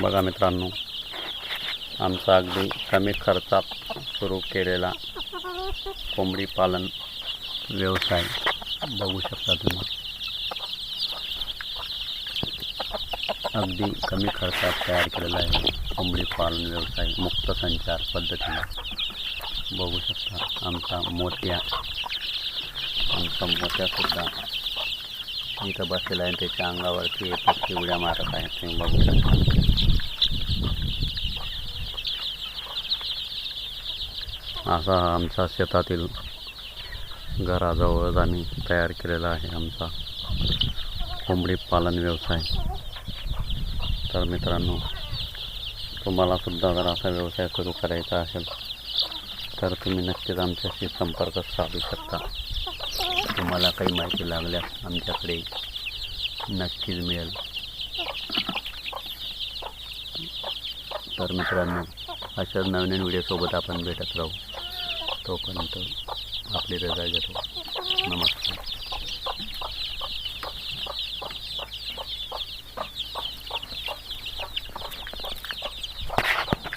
बघा मित्रांनो, आमचा अगदी कमी खर्चात सुरू केलेला कोंबडी पालन व्यवसाय बघू शकता तुम्ही. अगदी कमी खर्चात तयार आहे कोंबडी पालन व्यवसाय, मुक्त संचार पद्धतीने. बघू शकता आमचा मोठ्या, आमचा मोठ्यासुद्धा इथं बसलेला आहे त्याच्या अंगावरती एक उड्या मारत आहे. तुम्ही बघू शकता. असा हा शेतातील घराजवळच आम्ही तयार केलेला आहे आमचा कोंबडी पालन व्यवसाय. तर मित्रांनो तुम्हाला सुद्धा जर असा व्यवसाय सुरू करायचा असेल तर तुम्ही नक्कीच आमच्याशी संपर्क साधू शकता. तुम्हाला काही माहिती लागल्यास आमच्याकडे नक्कीच मिळेल. तर मित्रांनो अशाच नवीन व्हिडिओसोबत आपण भेटत राहू. तोपर्यंत आपली रजा घेतो